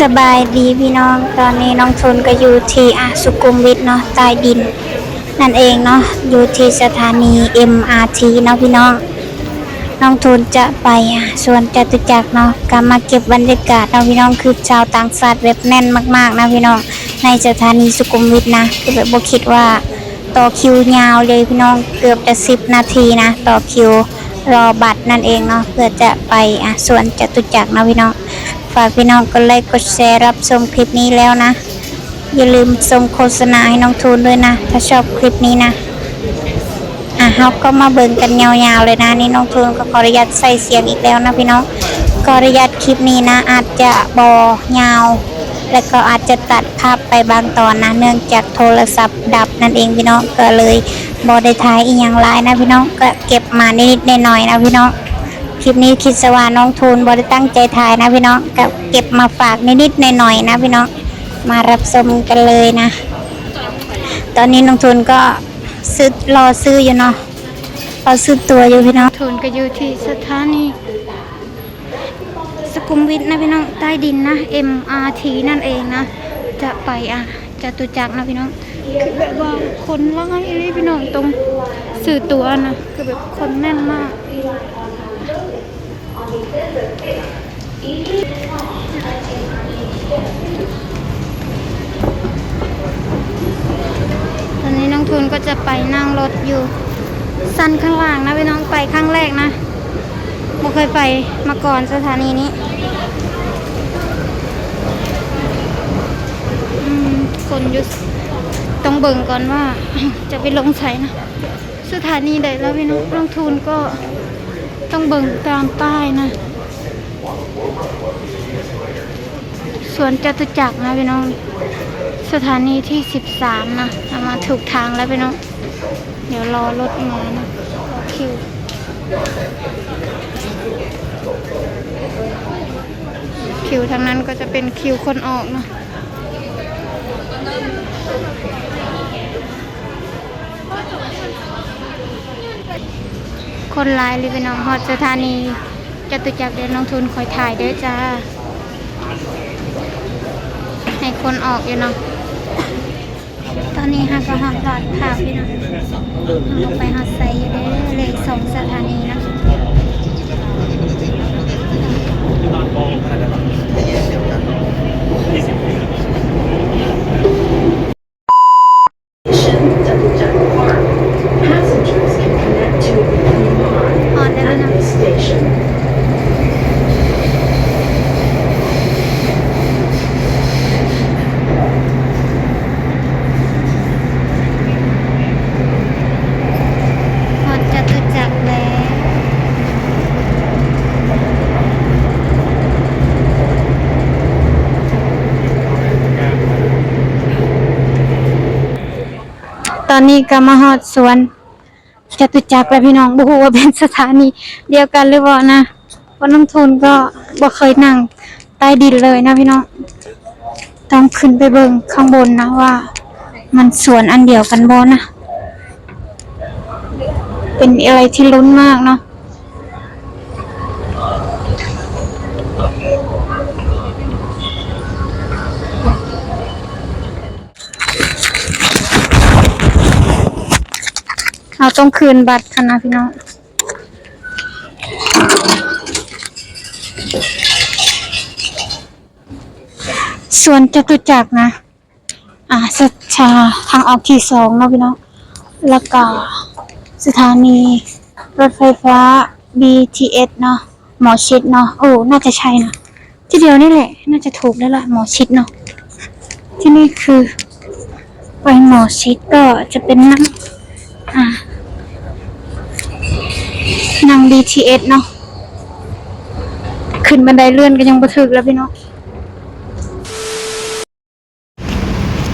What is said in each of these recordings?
สบายดีพี่น้องตอนนี้น้องทุนก็อยู่ที่อะสุขุมวิทเนาะใต้ดิน นั่นเองเนาะอยู่ที่สถานี MRT เนาะพี่น้อง น้องทุนจะไปอะส่วนจตุจักรเนาะก็มาเก็บบรรยากาศเนาะพี่น้องคือชาวต่างชาติแบบแน่นมากๆนะพี่น้องในสถานีสุขุมวิทนะคือแบบบ่คิดว่าต่อคิวยาวเลยพี่น้องเกือบจะสิบนาทีนะต่อคิวรอบัตรนั่นเองเนาะเพื่อจะไปอะส่วนจตุจักรเนาะพี่น้อง ฝากพี่น้องกดไลค์กดแชร์รับชมคลิปนี้แล้วนะ อย่าลืมส่งโฆษณาให้น้องทูนด้วยนะ ถ้าชอบคลิปนี้นะ อะเราก็มาเบิ่งกันยาวๆเลยนะนี่น้องทูนก็ขออนุญาตใส่เสียงอีกแล้วนะพี่น้องขออนุญาตคลิปนี้นะ อาจจะบอยาว และก็อาจจะตัดภาพไปบางตอนนะ เนื่องจากโทรศัพท์ดับนั่นเองพี่น้องก็เลยบอได้ถ่ายอีกอย่างไรนะพี่น้องก็เก็บมานิดๆหน่อยๆนะพี่น้อง คลิปนี้คิดสว่าน้องทูนบอได้ตั้งใจถ่ายนะพี่น้องก็เก็บมาฝากนิดๆหน่อยๆนะพี่น้องมารับชมกันเลยนะ ตอนนี้น้องทุนก็ซื้อรอซื้ออยู่เนาะรอซื้อตัวอยู่พี่น้องทุนก็อยู่ที่สถานีสกุมวิทนะพี่น้องใต้ดินนะ MRT นั่นเองนะ จะไปอะจะตุจักนะพี่น้อง คือแบบว่าคนร้ายเลยพี่น้องตรงสื่อตัวนะ คือแบบคนแน่นมาก ตอนนี้น้องทุนก็จะไปนั่งรถอยู่ สั้นข้างล่างนะพี่น้องไปครั้งแรกนะไม่เคยไปมาก่อนสถานีนี้คนยุต้องเบิ่งก่อนว่าจะไปลงใช้นะ สถานีใดแล้วพี่น้องน้องทุนก็ ต้องเบิ่งตามป้ายนะ สวนจตุจักรนะพี่น้อง สถานีที่13นะเรามาถูกทางแล้วพี่น้อง เดี๋ยวรอรถมานะ คิวคิวทางนั้นก็จะเป็นคิวคนออกนะ คนลายเลยพี่น้องฮอดสถานีจตุจักรเดินลงทุนคอยถ่ายเด้อจ้า ให้คนออกอยู่เนาะตอนนี้ฮะก็ฮอดหลอดค่ะพี่น้องลงไปฮอดไซอยู่เด้อเลยสองสถานีนะคะ can connect to Kumar หอดแล้วพี่น้อง Station. หอดจตุจักรแล้วต อนนี้ก็มาหอดสวนจตุจักรแล้วพี่น้องบ่ฮู้ว่าเป็นสถานีเดียวกันหรือเปล่านะเพราะน้องทุนก็บ่เคยนั่งใต้ดินเลยนะพี่น้องต้องขึ้นไปเบิ่งข้างบนนะว่า มันสวนอันเดียวกันบ่นะ เป็นอะไรที่ลุ้นมากเนาะ เราต้องคืนบัตรค่ะนะพี่น้องส่วนจตุจักรนะ อ่าสถาทางออกที่สองเนาะพี่น้อง แล้วก็สถานี รถไฟฟ้า BTS เนาะ หมอชิดเนาะ โอ้ น่าจะใช่นะที่เดียวนี่แหละ น่าจะถูกแล้วล่ะ หมอชิดเนาะ ที่นี่คือ ไปหมอชิดก็จะเป็นนั่ง อ่า นั่ ง BTS เนาะขึ้นบันไดเลื่อนก็ยังบ่ถึกแล้วพี่น้อง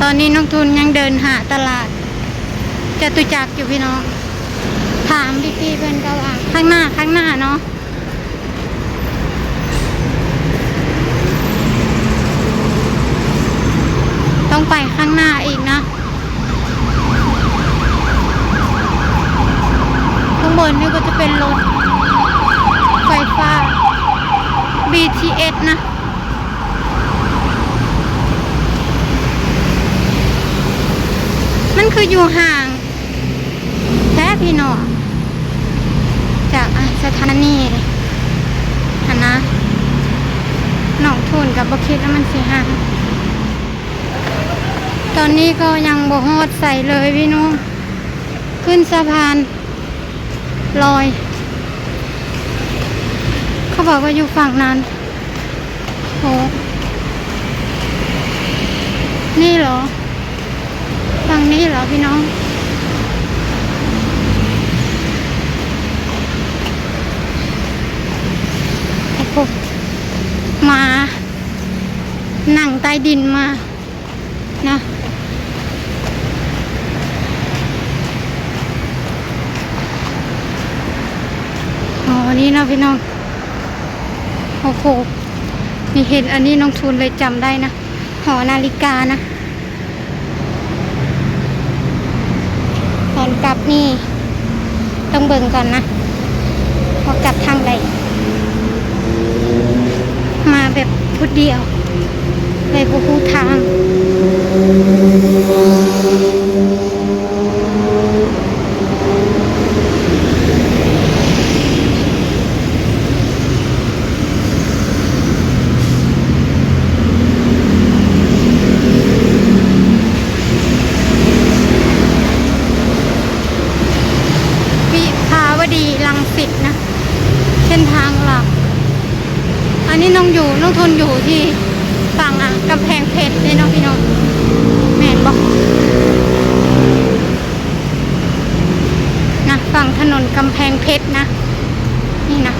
ตอนนี้น้องทุนยังเดินหาตลาดจตุจักรอยู่พี่น้องถามพี่พี่ๆเพื่อนก็ว่าข้างหน้าข้างหน้าเนาะต้องไปข้างหน้าอีก บนนี่ก็จะเป็นรถไฟฟ้า BTS นะมันคืออยู่ห่างแค่พี่น้องจากสถานีหันะหนองทุนกับบคิดแล้วมันสีห่างตอนนี้ก็ยังบกฮอดใส่เลยพี่น้องขึ้นสะพาน ลอย เขาบอกว่าอยู่ฝั่งนั้นโหนี่เหรอ ฝั่งนี้เหรอพี่น้องโอ้โหมานั่งใต้ดินมา นะ นี่นะพี่น้องโอ้โหนี่เห็นอันนี้น้องทุนเลยจำได้นะหอนาฬิกานะตอนกลับนี่ ต้องเบิ่งก่อนนะว่ากลับทางใดมาแบบพุดเดียวเลยบูฮูทาง วิภาวดีลังสิตนะ เส้นทางหลัก อั นนี้น้องอยู่น้องทนอยู่ที่ฝั่งอะกำแพงเพชรเลยเนาะพี่น้องแม่นบอกนะฝั่งถนนกำแพงเพชรนะ นี่นะ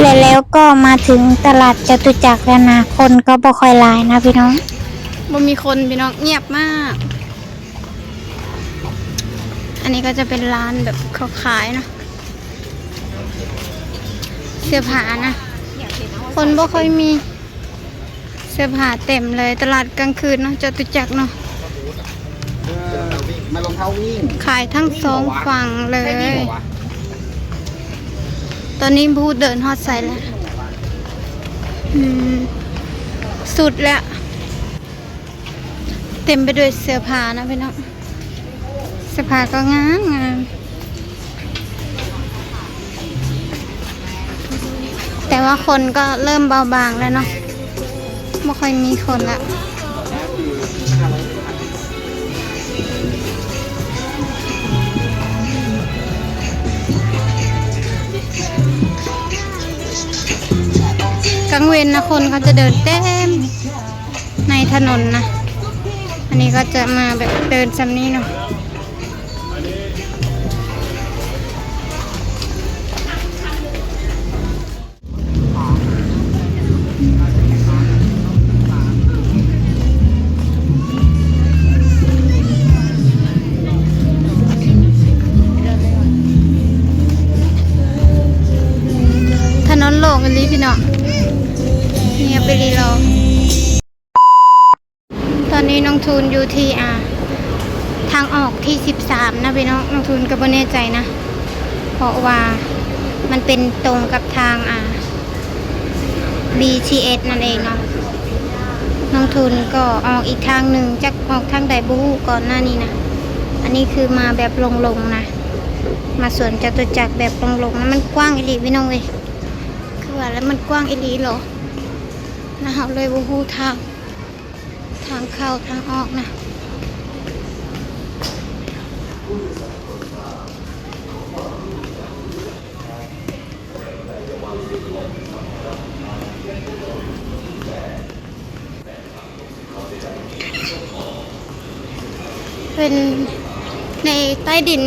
และแล้วก็มาถึงตลาดจตุจักรแล้วนะ คนก็บ่ค่อยหลายนะพี่น้องบ่มีคนพี่น้องเงียบมาก อันนี้ก็จะเป็นร้านแบบเขาขายนะเสื้อผ้านะ คนบ่ค่อยมีเสื้อผ้าเต็มเลยตลาดกลางคืนเนาะจตุจักรเนาะมารองเท้าวิ่งขายทั้งสองฝั่งเลย ตอนนี้บูธเดินฮอดใส่แล้วอืมสุดแล้ว เต็มไปด้วยเสื้อผ้านะพี่น้องเสื้อผ้าก็งามงาม แต่ว่าคนก็เริ่มเบาบางแล้วเนาะไม่ค่อยมีคนละกลางเวนนะคนเขาจะเดินเต็มในถนนนะ อันนี้ก็จะมาแบบเดินซ้ำนี้เนาะ ถนนโล่งอันนี้พี่เนาะเงียไปดีเราตอนนี้น้องทูนอยู่ที่อ่าทางออกที่13นะพี่น้องน้องทุนก็บ่แน่ใจนะ เพราะว่ามันเป็นตรงกับทางอ่า BTS นั่นเองเนาะน้องทุนก็ออกอีกทางหนึ่งจากออกทางไดบูก่อนหน้านี้นะ อันนี้คือมาแบบลงๆนะ มาสวนจตุจักรแบบลงๆนะมันกว้างอีหลีพี่น้องเลย แล้วมันกว้างอีหลีเหรอนะเราเลยบูฮูทาง ทางเข้าทางออกนะเป็นในใต้ดิน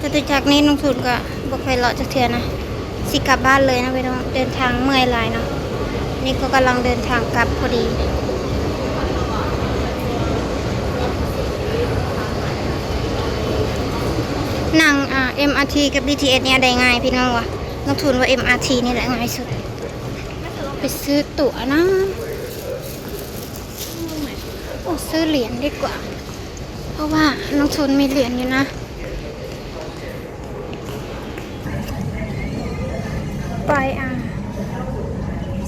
จตุจักรนี้น้องสุดก็บอกไปเลาะจากเทือนะ สิกลับบ้านเลยนะไปต้องเดินทางเมื่อยลายเนาะนี่ก็กำลังเดินทางกลับพอดีนั่งอ่า MRT กับ BTS เนี่ยได้ง่ายพี่น้องวะน้องทุนว่า MRT นี่แหละง่ายสุด ไปซื้อตั๋วนะโอ้ซื้อเหรียญดีกว่า เพราะว่าน้องทุนมีเหรียญอยู่นะ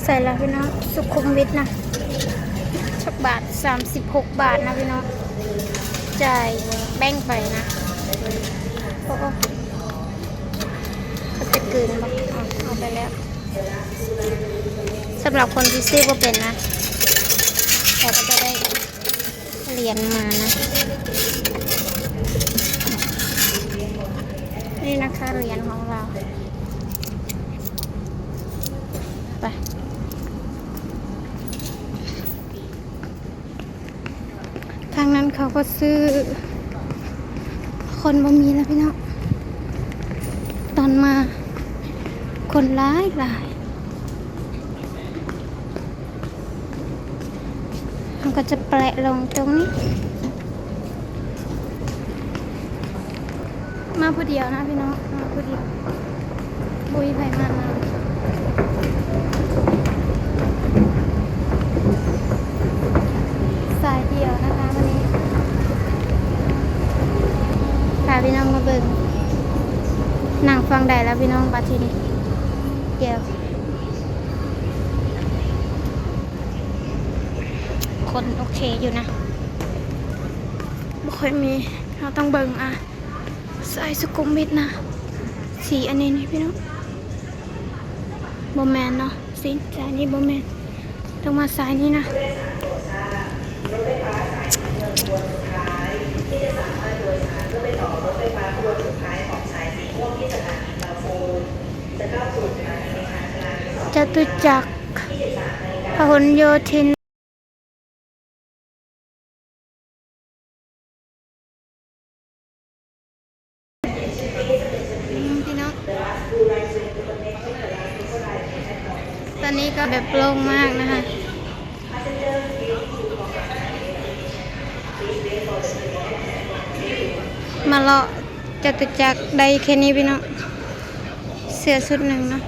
ใส่แล้วพี่น้องสุขุมวิทนะชักบาท 36 บาทนะพี่น้องจ่ายแบ่งไปนะโอ้โหเขาจะเกลืนบอกเอาเอาไปแล้วสำหรับคนที่ซื้อก็เป็นนะเราก็จะได้เหรียญมานะ นี่นะคะเหรียญของเรา ไป ทางนั้นเขาก็ซื้อ คนบ่มีแล้วพี่น้องตอนมา คนร้ายหลายมันก็จะแปะลงตรงนี้ มาผู้เดียวนะพี่น้องมาผู้เดียวบุยไผมามาสายเดียวนะคะาพี่น้องมาเบิ่งนั่งฟังได้แล้วพี่น้องบัดทีนี้เดี๋ยวคนโอเคอยู่นะบ่ค่อยมีเราต้องเบิ่งอะสายสุขุมวิทนะ สีอันนี้นี่พี่น้องบอแมนเนาะสีสายนี้บอแมนต้องมาสายนี้นะ ตุจักรพหลโยธินพี่น้องตอนนี้ก็แบบโล่งมากนะคะมาเลาะจตุจักรได้แค่นี้พี่น้องเสื้อชุดหนึ่งเนาะ